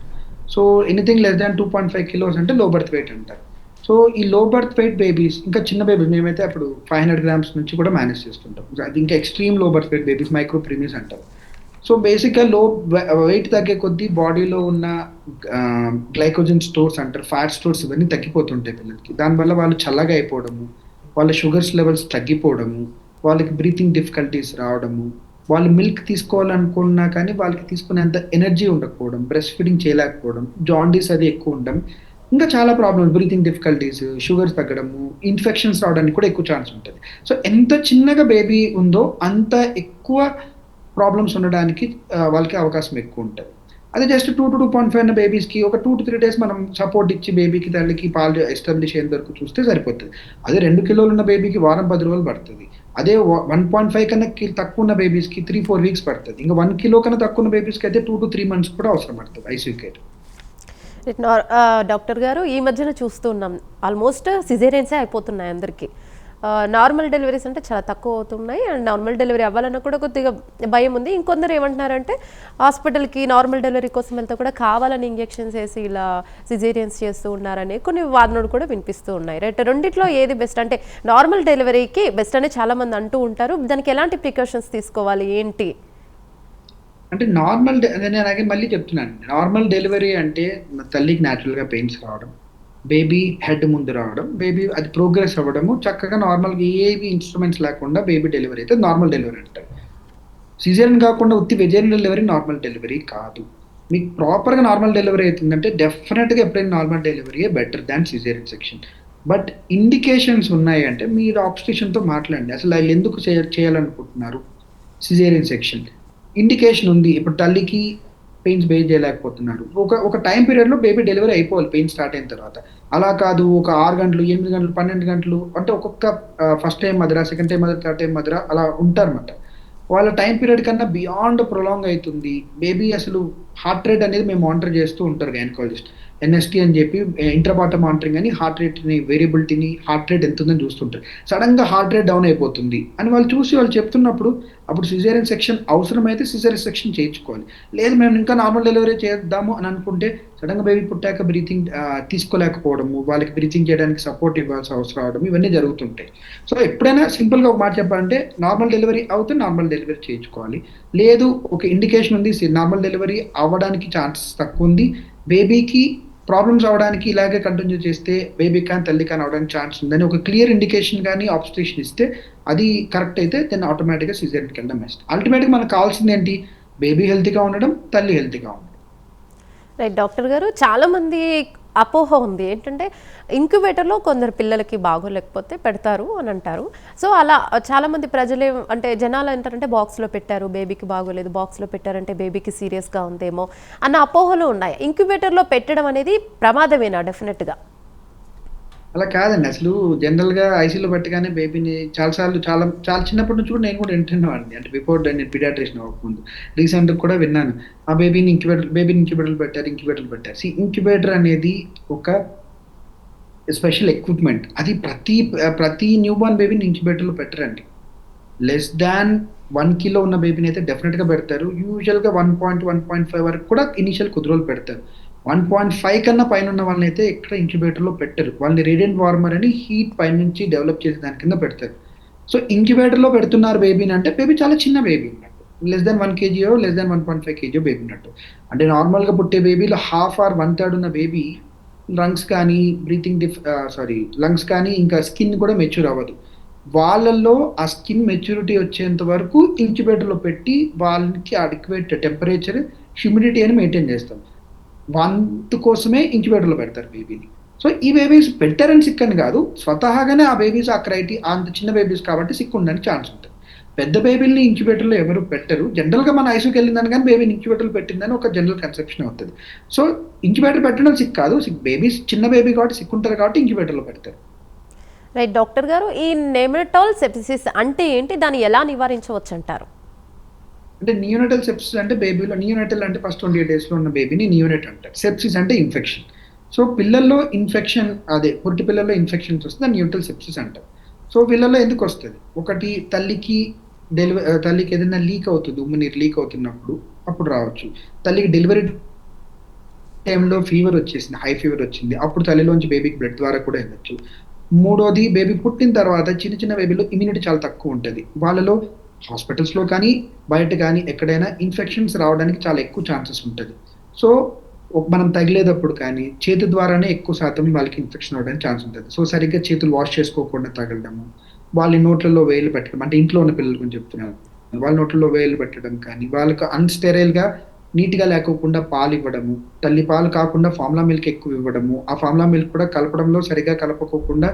so anything less than two point five kilos అంటే లో బర్త్ వెయిట్ అంటారు. సో ఈ లో బర్త్ వెయిట్ బేబీస్ ఇంకా చిన్న బేబీస్ మేమైతే అప్పుడు ఫైవ్ హండ్రెడ్ గ్రామ్స్ నుంచి కూడా మేనేజ్ చేస్తుంటాం. అది ఇంకా ఎక్స్ట్రీమ్లో birth weight babies micro preemies అంటారు సో బేసిక్గా లో వెయిట్ తగ్గే కొద్దీ బాడీలో ఉన్న గ్లైకోజన్ స్టోర్స్ అంటారు ఫ్యాట్ స్టోర్స్ ఇవన్నీ తగ్గిపోతుంటాయి పిల్లలకి. దానివల్ల వాళ్ళు చల్లగా అయిపోవడము వాళ్ళ షుగర్స్ లెవెల్స్ తగ్గిపోవడము వాళ్ళకి బ్రీతింగ్ డిఫికల్టీస్ రావడము వాళ్ళు మిల్క్ తీసుకోవాలనుకున్నా కానీ వాళ్ళకి తీసుకునేంత ఎనర్జీ ఉండకపోవడం బ్రెస్ట్ ఫీడింగ్ చేయలేకపోవడం జాండీస్ అది ఎక్కువ ఉండడం ఇంకా చాలా ప్రాబ్లమ్స్ బ్రీతింగ్ డిఫికల్టీస్ షుగర్స్ తగ్గడము ఇన్ఫెక్షన్స్ రావడానికి కూడా ఎక్కువ ఛాన్స్ ఉంటుంది. సో ఎంత చిన్నగా బేబీ ఉందో అంత ఎక్కువ ప్రాబ్లమ్స్ ఉండడానికి వాళ్ళకి అవకాశం ఎక్కువ ఉంటుంది. అదే just two to two point five ఉన్న బేబీస్కి ఒక టూ టు త్రీ డేస్ మనం సపోర్ట్ ఇచ్చి బేబీకి తల్లికి పాలు ఎస్టాబ్లిష్ అయ్యేంత వరకు చూస్తే సరిపోతుంది. అదే రెండు కిలోలు ఉన్న బేబీకి వారం పది రోజులు పడుతుంది. అదే వన్ పాయింట్ ఫైవ్ కన్నా తక్కువ ఉన్న బేబీస్కి త్రీ ఫోర్ వీక్స్ పడుతుంది. ఇంకా వన్ కిలో కన్నా తక్కువ ఉన్న బేబీస్కి అయితే టూ టు త్రీ మంత్స్ కూడా అవసరం పడుతుంది ఐసీయూ కేర్ డాక్టర్ గారు ఈ మధ్యన చూస్తూ ఉన్నాం. ఆల్మోస్ట్ సిజేరియన్సే అయిపోతున్నాయి అందరికీ. నార్మల్ డెలివరీస్ అంటే చాలా తక్కువ అవుతున్నాయి. అండ్ నార్మల్ డెలివరీ అవ్వాలన్నా కూడా కొద్దిగా భయం ఉంది. ఇంకొందరు ఏమంటున్నారంటే హాస్పిటల్కి నార్మల్ డెలివరీ కోసం వెళ్తే కూడా కావాలని ఇంజెక్షన్స్ వేసి ఇలా సిజేరియన్స్ చేస్తూ ఉన్నారని కొన్ని వాదనలు కూడా వినిపిస్తూ ఉన్నాయి. రైట్ రెండిట్లో ఏది బెస్ట్? అంటే నార్మల్ డెలివరీకి బెస్ట్ అనే చాలామంది అంటూ ఉంటారు. దానికి ఎలాంటి ప్రికాషన్స్ తీసుకోవాలి? ఏంటి? అంటే నార్మల్ నేను అలాగే మళ్ళీ చెప్తున్నాను. నార్మల్ డెలివరీ అంటే తల్లికి న్యాచురల్గా పెయిన్స్ రావడం బేబీ హెడ్ ముందు రావడం బేబీ అది ప్రోగ్రెస్ అవ్వడము చక్కగా నార్మల్గా ఏవి ఇన్స్ట్రుమెంట్స్ లేకుండా బేబీ డెలివరీ అయితే నార్మల్ డెలివరీ అంటారు. సిజేరియన్ కాకుండా ఉత్తి వెజేరియన్ డెలివరీ నార్మల్ డెలివరీ కాదు. మీకు ప్రాపర్గా నార్మల్ డెలివరీ అవుతుందంటే డెఫినెట్గా ఎప్పుడైనా normal డెలివరీయే better than caesarean section but indications ఉన్నాయి అంటే మీరు ఆబ్స్టిషన్తో మాట్లాడండి. అసలు వాళ్ళు ఎందుకు చేయాలనుకుంటున్నారు? సిజేరియన్ సెక్షన్ ఇండికేషన్ ఉంది. ఇప్పుడు తల్లికి పెయిన్స్ బేర్ చేయలేకపోతున్నాడు ఒక ఒక టైం పీరియడ్లో బేబీ డెలివరీ అయిపోవాలి పెయిన్ స్టార్ట్ అయిన తర్వాత. అలా కాదు ఒక ఆరు గంటలు ఎనిమిది గంటలు పన్నెండు గంటలు అంటే ఒక్కొక్క ఫస్ట్ టైం మధుర సెకండ్ టైం మధుర థర్డ్ టైం మధుర అలా ఉంటారన్నమాట. వాళ్ళ టైం పీరియడ్ కన్నా బియాండ్ ప్రొలాంగ్ అవుతుంది. బేబీ అసలు హార్ట్ రేట్ అనేది మేము మానిటర్ చేస్తూ ఉంటారు గైనకాలజిస్ట్ ఎన్ఎస్టీ అని చెప్పి ఇంటర్బాట మానిటరింగ్ అని హార్ట్ రేట్ని వేరియబిలిటీని హార్ట్ రేట్ ఎంత ఉందని చూస్తుంటారు. సడన్గా హార్ట్ రేట్ డౌన్ అయిపోతుంది. అని వాళ్ళు చూసి వాళ్ళు చెప్తున్నప్పుడు అప్పుడు సిజేరియన్ సెక్షన్ అవసరమైతే సిజేరియన్ సెక్షన్ చేయించుకోవాలి. లేదు మేము ఇంకా నార్మల్ డెలివరీ చేద్దాము అని అనుకుంటే సడన్గా బేబీ పుట్టాక బ్రీతింగ్ తీసుకోలేకపోవడము వాళ్ళకి బ్రీతింగ్ చేయడానికి సపోర్ట్ ఇవ్వాల్సిన అవసరం రావడం ఇవన్నీ జరుగుతుంటాయి. సో ఎప్పుడైనా సింపుల్గా ఒక మాట చెప్పాలంటే నార్మల్ డెలివరీ అవుతే నార్మల్ డెలివరీ చేయించుకోవాలి. లేదు ఒక ఇండికేషన్ ఉంది నార్మల్ డెలివరీ అవ్వడానికి ఛాన్సెస్ తక్కువ ఉంది. బేబీకి ప్రాబ్లమ్స్ అవడానికి ఇలాగే కంటిన్యూ చేస్తే బేబీ కానీ తల్లి కానీ అవడానికి ఛాన్స్ ఉందని ఒక క్లియర్ ఇండికేషన్ కానీ ఆబ్స్ట్రేషన్ ఇస్తే అది కరెక్ట్ అయితే దెన్ ఆటోమేటిక్గా సిజేరియన్కి వెళ్ళడం బెస్ట్ అల్టిమేట్గా మనకు కావాల్సింది ఏంటి? బేబీ హెల్తీగా ఉండడం తల్లి హెల్తీగా ఉండడం. రైట్ డాక్టర్ గారు చాలా మంది అపోహ ఉంది. ఏంటంటే ఇంక్యుబేటర్లో కొందరు పిల్లలకి బాగోలేకపోతే పెడతారు అని అంటారు. సో అలా చాలా మంది ప్రజలే అంటే జనాలు ఏంటంటే బాక్స్లో పెట్టారు బేబీకి బాగోలేదు బాక్స్లో పెట్టారంటే బేబీకి సీరియస్గా ఉందేమో అన్న అపోహలు ఉన్నాయి. ఇంక్యుబేటర్లో పెట్టడం అనేది ప్రమాదమేనా డెఫినెట్గా అలా కాదండి. అసలు జనరల్గా ఐసీలో పెట్టగానే బేబీని చాలాసార్లు చాలా చాలా చిన్నప్పటి నుంచి కూడా నేను కూడా వింటున్నాను అంటే బిఫోర్ నేను పీడియాట్రిషన్ అవ్వకముందు రీసెంట్గా కూడా విన్నాను. ఆ బేబీని ఇంక్యుబేటర్ బేబీని ఇంక్యుబేటర్లు పెట్టారు ఇంక్యుబేటర్లు పెట్టారు. సి ఇంక్యుబేటర్ అనేది ఒక స్పెషల్ ఎక్విప్మెంట్. అది ప్రతి ప్రతి న్యూబార్న్ బేబీని ఇంక్యుబేటర్లో పెట్టరండి. లెస్ దాన్ వన్ కిలో ఉన్న బేబీని అయితే డెఫినెట్గా పెడతారు. యూజువల్గా one point one point five వరకు కూడా ఇనిషియల్ కొద్ది రోజులు పెడతారు. వన్ పాయింట్ ఫైవ్ కన్నా పైన ఉన్న వాళ్ళని అయితే ఎక్కడ ఇంక్యుబేటర్లో పెట్టరు. వాళ్ళని రేడియంట్ వార్మర్ అని హీట్ పైనుంచి డెవలప్ చేసే దాని కింద పెడతారు. సో ఇంక్యుబేటర్లో పెడుతున్నారు బేబీని అంటే బేబీ చాలా చిన్న baby less than one కేజీయో less than one point five కేజీయో baby ఉన్నట్టు. అంటే నార్మల్గా పుట్టే బేబీలో హాఫ్ ఆర్ వన్ థర్డ్ ఉన్న బేబీ లంగ్స్ కానీ బ్రీతింగ్ డిఫ్ సారీ లంగ్స్ కానీ ఇంకా స్కిన్ కూడా మెచ్యూర్ అవ్వదు. వాళ్ళల్లో ఆ స్కిన్ మెచ్యూరిటీ వచ్చేంత వరకు ఇంక్యుబేటర్లో పెట్టి వాళ్ళకి అడిక్వేట్ టెంపరేచర్ హ్యూమిడిటీ అని మెయింటైన్ చేస్తాం. వంతు కోసమే ఇంక్యుబేటర్లో పెడతారు బేబీని. సో ఈ బేబీస్ పెట్టారని సిక్ అని కాదు స్వతహాగానే ఆ బేబీస్ ఆ క్రైటీ అంత చిన్న బేబీస్ కాబట్టి సిక్ ఉండడానికి ఛాన్స్ ఉంటుంది. పెద్ద బేబీల్ని ఇంక్యుబేటర్లో ఎవరు పెట్టరు. జనరల్గా మన ఐసీకి వెళ్ళిందని కానీ బేబీని ఇంక్యుబేటర్లో పెట్టిందని ఒక జనరల్ కన్సెప్షన్ అవుతుంది. సో ఇంక్యుబేటర్ పెట్టడం సిక్ కాదు. సిక్ బేబీస్ చిన్న బేబీ కాబట్టి సిక్ ఉంటారు కాబట్టి ఇంక్యుబేటర్లో పెడతారు. రైట్ డాక్టర్ గారు ఈ నెమటోల్ సెప్సిస్ అంటే ఏంటి? దాన్ని ఎలా నివారించవచ్చు అంటారు అంటే నియోనటల్ సెప్సిస్ అంటే బేబీలో నియోనటల్ అంటే ఫస్ట్ ట్వంటీ ఎయిట్ డేస్లో ఉన్న బేబీని నియోనట్ అంటారు. సెప్సిస్ అంటే ఇన్ఫెక్షన్ సో పిల్లల్లో ఇన్ఫెక్షన్ అదే పుట్టి పిల్లల్లో ఇన్ఫెక్షన్స్ వస్తే దాన్ని న్యూట్రల్ సెప్సిస్ అంటారు. సో పిల్లల్లో ఎందుకు వస్తుంది? ఒకటి తల్లికి డెలివరీ తల్లికి ఏదైనా లీక్ అవుతుంది ఉమ్మ నీరు లీక్ అవుతున్నప్పుడు అప్పుడు రావచ్చు. తల్లికి డెలివరీ టైంలో ఫీవర్ వచ్చేసింది హై ఫీవర్ వచ్చింది అప్పుడు తల్లిలోంచి బేబీకి బ్లడ్ ద్వారా కూడా వెళ్ళొచ్చు. మూడోది బేబీ పుట్టిన తర్వాత చిన్న చిన్న బేబీలో ఇమ్యూనిటీ చాలా తక్కువ ఉంటుంది. వాళ్ళలో హాస్పిటల్స్లో కానీ బయట కానీ ఎక్కడైనా ఇన్ఫెక్షన్స్ రావడానికి చాలా ఎక్కువ ఛాన్సెస్ ఉంటుంది. సో మనం తగిలేటప్పుడు కానీ చేతి ద్వారానే ఎక్కువ శాతం వాళ్ళకి ఇన్ఫెక్షన్ అవ్వడానికి ఛాన్స్ ఉంటుంది. సో సరిగ్గా చేతులు వాష్ చేసుకోకుండా తగలడము వాళ్ళ నోట్లలో వేలు పెట్టడం అంటే ఇంట్లో ఉన్న పిల్లల గురించి చెప్తున్నాను. వాళ్ళ నోట్లలో వేలు పెట్టడం కానీ వాళ్ళకు అన్స్టెరైల్గా నీట్గా లేకోకుండా పాలు ఇవ్వడము తల్లి పాలు కాకుండా ఫార్ములా మిల్క్ ఎక్కువ ఇవ్వడము ఆ ఫార్ములా మిల్క్ కూడా కలపడంలో సరిగా కలపకోకుండా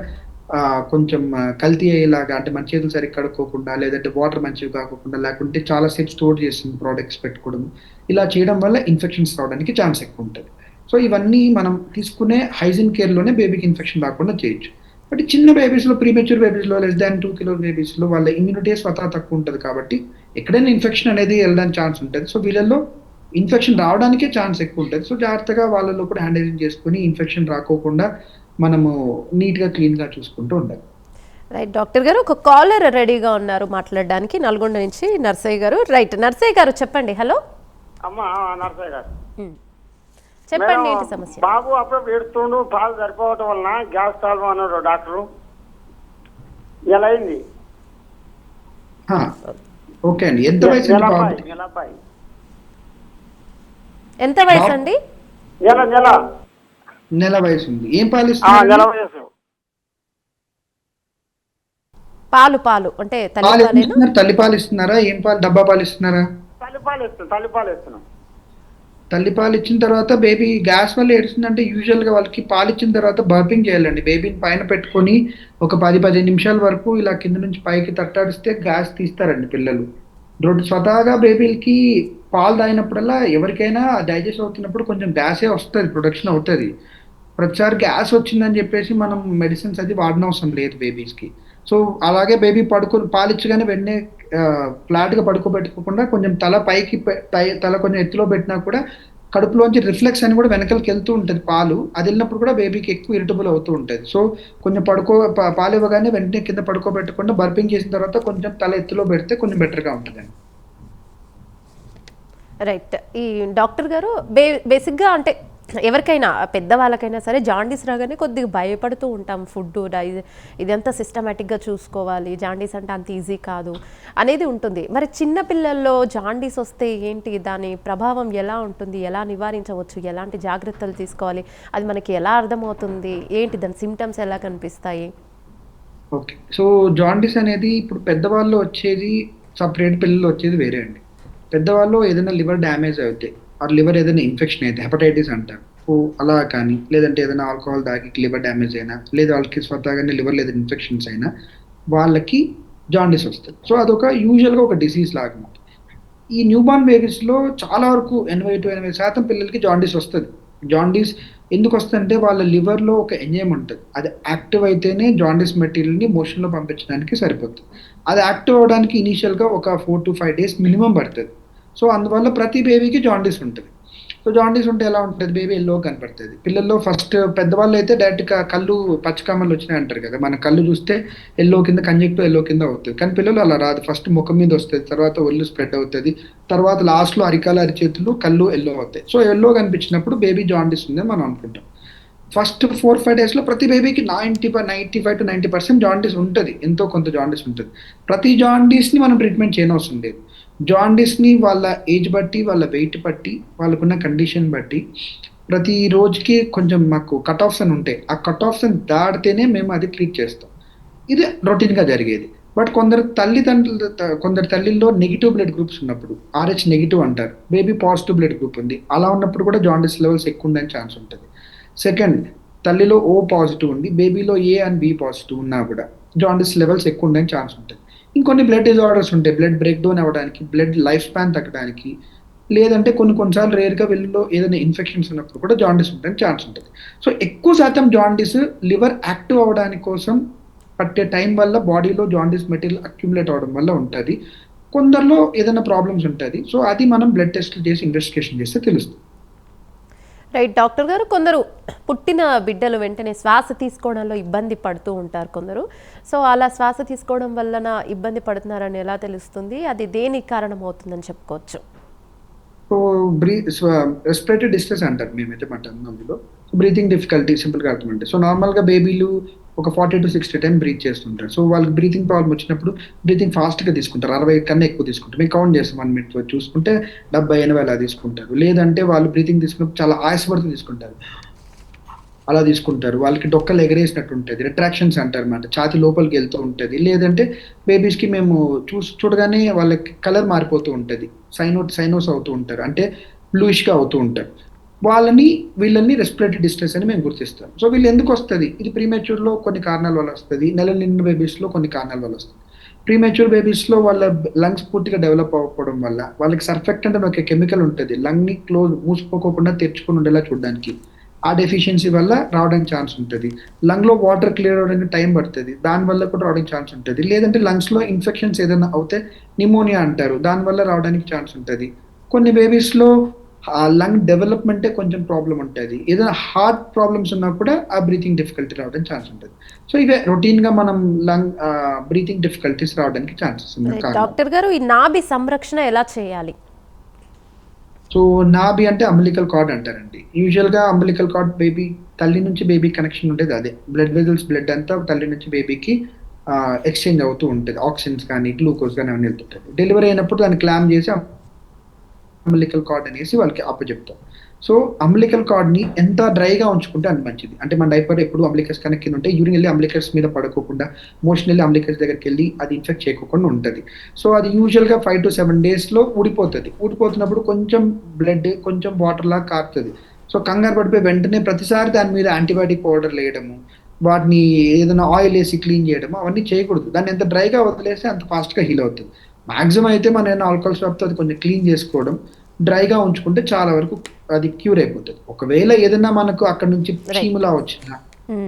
కొంచెం కల్తీ అయ్యేలాగా అంటే మన చేతులు సరిగ్గా కడుక్కోకుండా లేదంటే వాటర్ మంచిగా కాకుండా లేకుంటే చాలా సేపు స్టోర్ చేసిన ప్రోడక్ట్స్ పెట్టుకోవడం ఇలా చేయడం వల్ల ఇన్ఫెక్షన్స్ రావడానికి ఛాన్స్ ఎక్కువ ఉంటుంది. సో ఇవన్నీ మనం తీసుకునే హైజీన్ కేర్లోనే బేబీకి ఇన్ఫెక్షన్ రాకుండా చేయొచ్చు. బట్ చిన్న బేబీస్లో ప్రీమెచ్యూర్ బేబీస్లో లెస్ దాన్ టూ కిలో బేబీస్లో వాళ్ళ ఇమ్యూనిటీ స్వతహా తక్కువ ఉంటుంది కాబట్టి ఎక్కడైనా ఇన్ఫెక్షన్ అనేది వెళ్ళడానికి ఛాన్స్ ఉంటుంది. సో వీళ్ళల్లో ఇన్ఫెక్షన్ రావడానికే ఛాన్స్ ఎక్కువ ఉంటుంది. సో జాగ్రత్తగా వాళ్ళలో కూడా హ్యాండిలింగ్ చేసుకుని ఇన్ఫెక్షన్ రాకోకుండా మనము నీట్గా క్లీన్గా చూసుకుంటూ ఉండాలి. రైట్ డాక్టర్ గారు ఒక కాలర్ రెడీగా ఉన్నారు మాట్లాడడానికి. నల్గొండ నుంచి నర్సయ్య గారు. రైట్ నర్సయ్య గారు చెప్పండి. హలో అమ్మ నర్సయ్య గారు. చెప్పండి ఏంటి సమస్య? బాబు అప్పుడు ఏడుతుండు పాలు సరిపోవటం వలన గ్యాస్ తాల్వ అన్నాడు డాక్టరు. ఇలా అయింది? హా, ఓకే అండి. ఎంత వయసు ఉంది నెలపై బాబు నెలపై ఎంత వయసు అండి నెల. నెల నెల వయసు ఉంది ఏం నెల వయసు. పాలు పాలు. అంటే పాలు తల్లి పాలు ఇస్తున్నారా? ఏం పాలు? డబ్బా పాలు ఇస్తున్నారా? తల్లి పాలు ఇచ్చిన తర్వాత బేబీ గ్యాస్ వల్ల ఏడుస్తుందంటే యూజువల్గా వాళ్ళకి పాలు ఇచ్చిన తర్వాత బర్పింగ్ చేయాలండి. బేబీని పైన పెట్టుకొని ఒక పది పదిహేను నిమిషాల వరకు ఇలా కింద నుంచి పైకి తట్టాడిస్తే గ్యాస్ తీస్తారండి పిల్లలు. రెండు స్వతహాగా బేబీలకి పాలు తాగినప్పుడల్లా ఎవరికైనా డైజెస్ట్ అవుతున్నప్పుడు కొంచెం గ్యాసే వస్తుంది ప్రొడక్షన్ అవుతుంది. ప్రతిసారి గ్యాస్ వచ్చిందని చెప్పేసి మనం మెడిసిన్స్ అది వాడనవసరం లేదు బేబీస్కి. సో అలాగే బేబీ పడుకొని పాలిచ్చగానే వెంటనే ఫ్లాట్గా పడుకోబెట్టుకోకుండా కొంచెం తల పైకి తల కొంచెం ఎత్తులో పెట్టినా కూడా కడుపులోంచి రిఫ్లెక్స్ అని కూడా వెనకలకి వెళ్తూ ఉంటుంది పాలు. అది వెళ్ళినప్పుడు కూడా బేబీకి ఎక్కువ ఇరిటబుల్ అవుతూ ఉంటుంది. సో కొంచెం పడుకో పాలు ఇవ్వగానే వెంటనే కింద పడుకోబెట్టకుండా బర్పింగ్ చేసిన తర్వాత కొంచెం తల ఎత్తులో పెడితే కొంచెం బెటర్గా ఉంటుందండి. రైట్ ఈ డాక్టర్ గారు బే బేసిక్గా అంటే ఎవరికైనా పెద్దవాళ్ళకైనా సరే జాండీస్ రాగానే కొద్దిగా భయపడుతూ ఉంటాం. ఫుడ్ ఇదంతా సిస్టమేటిక్గా చూసుకోవాలి. జాండీస్ అంటే అంత ఈజీ కాదు అనేది ఉంటుంది. మరి చిన్న పిల్లల్లో జాండీస్ వస్తే ఏంటి? దాని ప్రభావం ఎలా ఉంటుంది? ఎలా నివారించవచ్చు? ఎలాంటి జాగ్రత్తలు తీసుకోవాలి? అది మనకి ఎలా అర్థమవుతుంది? ఏంటి? దాని సిమ్టమ్స్ ఎలా కనిపిస్తాయి? ఓకే. సో జాండీస్ అనేది ఇప్పుడు పెద్దవాళ్ళు వచ్చేది సపరేట్ పిల్లలు వచ్చేది వేరే అండి. పెద్దవాళ్ళు ఏదైనా లివర్ డ్యామేజ్ అవుతాయి ఆ లివర్ ఏదైనా ఇన్ఫెక్షన్ అయితే హెపటైటిస్ అంటారు అలా కానీ లేదంటే ఏదైనా ఆల్కహాల్ తాగి లివర్ డ్యామేజ్ అయినా లేదా వాళ్ళకి స్వతహాగానే లివర్ లేదా ఇన్ఫెక్షన్స్ అయినా వాళ్ళకి జాండిస్ వస్తుంది సో అదొక యూజువల్గా ఒక డిసీజ్ లాగా ఉంటుంది. ఈ న్యూబార్న్ బేబీస్లో చాలా వరకు ఎనభై టు ఎనభై శాతం పిల్లలకి జాండీస్ వస్తుంది. జాండీస్ ఎందుకు వస్తుందంటే వాళ్ళ లివర్లో ఒక ఎంజైమ్ ఉంటుంది. అది యాక్టివ్ అయితేనే జాండీస్ మెటీరియల్ని మోషన్లో పంపించడానికి సరిపోతుంది. అది యాక్టివ్ అవ్వడానికి ఇనీషియల్గా ఒక four to five days minimum పడుతుంది. సో అందువల్ల ప్రతి బేబీకి జాండీస్ ఉంటుంది. సో జాండీస్ ఉంటే ఎలా ఉంటుంది? బేబీ ఎల్లో కనపడుతుంది. పిల్లల్లో ఫస్ట్ పెద్దవాళ్ళు అయితే డైరెక్ట్గా కళ్ళు పచ్చకామలు వచ్చినాయి అంటారు కదా. మన కళ్ళు చూస్తే ఎల్లో కింద కంజెక్టివ్ ఎల్లో కింద అవుతుంది. కానీ పిల్లలు అలా రాదు. ఫస్ట్ ముఖం మీద వస్తుంది తర్వాత ఒళ్ళు స్ప్రెడ్ అవుతుంది తర్వాత లాస్ట్లో అరికాల అరిచేతులు కళ్ళు ఎల్లో అవుతాయి. సో ఎల్లో కనిపించినప్పుడు బేబీ జాండీస్ ఉందని మనం అనుకుంటాం. ఫస్ట్ ఫోర్ ఫైవ్ డేస్లో ప్రతి బేబీకి ninety five ninety five to ninety percent jaundice ఉంటుంది. ఎంతో కొంత జాండీస్ ఉంటుంది. ప్రతి జాండీస్ని మనం ట్రీట్మెంట్ చేయనవసరం లేదు. జాండీస్ని వాళ్ళ ఏజ్ బట్టి వాళ్ళ వెయిట్ బట్టి వాళ్ళకున్న కండిషన్ బట్టి ప్రతి రోజుకి కొంచెం మాకు కట్ ఆఫ్స్ అని ఉంటాయి. ఆ కట్ ఆఫ్స్ అని దాటితేనే మేము అది ట్రీట్ చేస్తాం. ఇది రొటీన్గా జరిగేది. బట్ కొందరు తల్లిదండ్రులు కొందరు తల్లిల్లో నెగిటివ్ బ్లడ్ గ్రూప్స్ ఉన్నప్పుడు ఆర్హెచ్ నెగిటివ్ అంటారు. బేబీ పాజిటివ్ బ్లడ్ గ్రూప్ ఉంది. అలా ఉన్నప్పుడు కూడా జాండీస్ లెవెల్స్ ఎక్కువ ఉండని ఛాన్స్ ఉంటుంది. సెకండ్ తల్లిలో ఓ పాజిటివ్ ఉంది. బేబీలో ఏ అండ్ బి పాజిటివ్ ఉన్నా కూడా జాండీస్ లెవెల్స్ ఎక్కువ ఉండని ఛాన్స్ ఉంటుంది. ఇంకొన్ని బ్లడ్ డిజార్డర్స్ ఉంటాయి బ్లడ్ బ్రేక్ డౌన్ అవ్వడానికి బ్లడ్ లైఫ్ స్పాన్ తగ్గడానికి లేదంటే కొన్ని కొన్నిసార్లు రేర్గా వెళ్ళిలో ఏదైనా ఇన్ఫెక్షన్స్ ఉన్నప్పుడు కూడా జాండీస్ ఉండడానికి ఛాన్స్ ఉంటుంది. సో ఎక్కువ శాతం జాండీస్ లివర్ యాక్టివ్ అవ్వడానికి కోసం పట్టే టైం వల్ల బాడీలో జాండీస్ మెటీరియల్ అక్యుములేట్ అవ్వడం వల్ల ఉంటుంది. కొందరిలో ఏదైనా ప్రాబ్లమ్స్ ఉంటుంది. సో అది మనం బ్లడ్ టెస్ట్ చేసి ఇన్వెస్టిగేషన్ చేస్తే తెలుస్తుంది. రైట్ డాక్టర్ గారు కొందరు పుట్టిన బిడ్డలు వెంటనే శ్వాస తీసుకోవడంలో ఇబ్బంది పడుతూ ఉంటారు కొందరు. సో అలా శ్వాస తీసుకోవడం వలన ఇబ్బంది పడుతున్నారని ఎలా తెలుస్తుంది? అది దేనికి కారణం అవుతుందని చెప్పుకోవచ్చు బ్రీ రెస్పిరేటరీ డిస్ట్రెస్ అంటారు మేమైతే మాట అందులో. బ్రీతింగ్ డిఫికల్టీ సింపుల్గా అర్థమంటే సో నార్మల్గా బేబీలు ఒక forty to sixty time breathe చేస్తుంటారు. సో వాళ్ళకి బ్రీతింగ్ ప్రాబ్లం వచ్చినప్పుడు బ్రీతింగ్ ఫాస్ట్గా తీసుకుంటారు. అరవై కన్నా ఎక్కువ తీసుకుంటారు. మేము కౌంట్ చేస్తాం వన్ మినిట్ చూసుకుంటే డెబ్బై ఎనభై అలా తీసుకుంటారు. లేదంటే వాళ్ళు బ్రీతింగ్ తీసుకున్నప్పుడు చాలా ఆయాసపడుతూ తీసుకుంటారు. అలా తీసుకుంటారు. వాళ్ళకి డొక్కలు ఎగరేసినట్టు ఉంటుంది. రిట్రాక్షన్స్ అంటారు అనమాట ఛాతి లోపలికి వెళ్తూ ఉంటుంది. లేదంటే బేబీస్కి మేము చూసి చూడగానే వాళ్ళకి కలర్ మారిపోతూ ఉంటుంది. సైనో సైనోస్ అవుతూ ఉంటారు. అంటే బ్లూయిష్గా అవుతూ ఉంటారు. వాళ్ళని వీళ్ళని రెస్పిరేటరీ డిస్ట్రెస్ అని మేము గుర్తిస్తాం. సో వీళ్ళు ఎందుకు వస్తుంది? ఇది ప్రీమేచ్యూర్లో కొన్ని కారణాల వల్ల వస్తుంది. నెల నిండిన బేబీస్లో కొన్ని కారణాల వల్ల వస్తుంది. ప్రీమేచ్యూర్ బేబీస్లో వాళ్ళ లంగ్స్ పూర్తిగా డెవలప్ అవ్వకపోవడం వల్ల వాళ్ళకి సర్ఫెక్టెంట్ అని ఒక కెమికల్ ఉంటుంది. లంగ్ని క్లోజ్ మూసుకోకుండా తెచ్చుకొని ఉండేలా చూడడానికి. ఆ డెఫిషియన్సీ వల్ల రావడానికి ఛాన్స్ ఉంటుంది. లంగ్లో వాటర్ క్లియర్ అవడానికి టైం పడుతుంది. దానివల్ల కూడా రావడానికి ఛాన్స్ ఉంటుంది. లేదంటే లంగ్స్లో ఇన్ఫెక్షన్స్ ఏదైనా అవుతే నిమోనియా అంటారు. దానివల్ల రావడానికి ఛాన్స్ ఉంటుంది. కొన్ని బేబీస్లో లంగ్ డెవలప్మెంటే కొంచెం ప్రాబ్లం ఉంటుంది. ఏదైనా హార్ట్ ప్రాబ్లమ్స్ ఉన్నా కూడా ఆ బ్రీతింగ్ డిఫికల్టీ రావడానికి ఛాన్స్ ఉంటుంది. సో ఇవే రొటీన్గా మనం లంగ్ బ్రీతింగ్ డిఫికల్టీస్ రావడానికి ఛాన్సెస్ ఉన్నాయి. డాక్టర్ గారు ఈ నాభి సంరక్షణ ఎలా చేయాలి? సో నాభి అంటే అంబలికల్ కార్డ్ అంటారండి. యూజువల్గా అంబలికల్ కార్డ్ బేబీ తల్లి నుంచి బేబీ కనెక్షన్ ఉండేది అదే. బ్లడ్ వెజల్స్ బ్లడ్ అంతా తల్లి నుంచి బేబీకి ఎక్స్చేంజ్ అవుతూ ఉంటుంది. ఆక్సిజన్స్ కానీ గ్లూకోజ్ కానీ అవన్నీ వెళ్తుంటుంది డెలివరీ అయినప్పుడు దాన్ని క్లామ్ చేసి అంబలికల్ కార్డ్ అనేసి వాళ్ళకి అప్పచెప్తాం సో అంబలికల్ కార్డ్ని ఎంత డ్రైగా ఉంచుకుంటే అంత మంచిది. అంటే మన డైపర్ ఎప్పుడు అంబలికస్ కనెక్ట్ కింద ఉంటే యూరిన్ వెళ్ళి అంబలికస్ మీద పడుకోకుండా మోషన్ వెళ్ళి దగ్గరికి వెళ్ళి అది ఇన్ఫెక్ట్ చేయకుండా ఉంటుంది. సో అది యూజువల్గా ఫైవ్ టు సెవెన్ డేస్లో ఊడిపోతుంది. ఊడిపోతున్నప్పుడు కొంచెం బ్లడ్ కొంచెం వాటర్ లాగా కారుతుంది. సో కంగారు పడిపోయి వెంటనే ప్రతిసారి దాని మీద యాంటీబయాటిక్ పౌడర్ వేయడము వాటిని ఏదైనా ఆయిల్ వేసి క్లీన్ చేయడము అవన్నీ చేయకూడదు. దాన్ని ఎంత డ్రైగా వదిలేస్తే అంత ఫాస్ట్గా హీల్ అవుతుంది. మాక్సిమం అయితే మనం ఆల్కహాల్ స్వాప్తో అది కొంచెం క్లీన్ చేసుకోవడం డ్రైగా ఉంచుకుంటే చాలా వరకు అది క్యూర్ అయిపోతుంది. ఒకవేళ ఏదైనా మనకు అక్కడ నుంచి చీములా వచ్చినా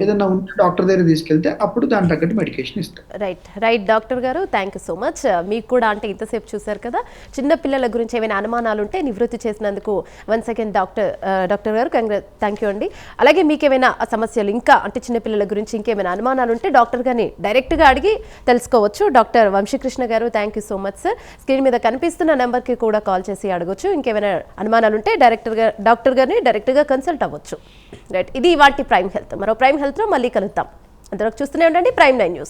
ఏదైనా ఉంటే డాక్టర్ దగ్గర తీసుకెళ్తే అప్పుడు దాని తగ్గట్టు మెడికేషన్ ఇస్తాం రైట్ రైట్ డాక్టర్ గారు థ్యాంక్ యూ సో మచ్ మీకు కూడా అంటే ఇంతసేపు చూశారు కదా. చిన్న పిల్లల గురించి ఏమైనా అనుమానాలు ఉంటే నివృత్తి చేసినందుకు వన్ సెకండ్ డాక్టర్ డాక్టర్ గారు థ్యాంక్ యూ అండి. అలాగే మీకు ఏమైనా సమస్యలు ఇంకా అంటే చిన్న పిల్లల గురించి ఇంకేమైనా అనుమానాలు ఉంటే డాక్టర్ గారిని డైరెక్ట్గా అడిగి తెలుసుకోవచ్చు. డాక్టర్ వంశీకృష్ణ గారు thank you so much sir screen మీద కనిపిస్తున్న నెంబర్కి కూడా కాల్ చేసి అడగొచ్చు. ఇంకేమైనా అనుమానాలు ఉంటే డైరెక్టర్ డాక్టర్ గారిని డైరెక్ట్గా కన్సల్ట్ అవ్వచ్చు. రైట్ ఇది వాటి ప్రైమ్ హెల్త్ మరో ప్రైమ్ హెల్త్లో మళ్ళీ కలుద్దాం. అంతవరకు చూస్తూనే ఉండండి. Prime nine news.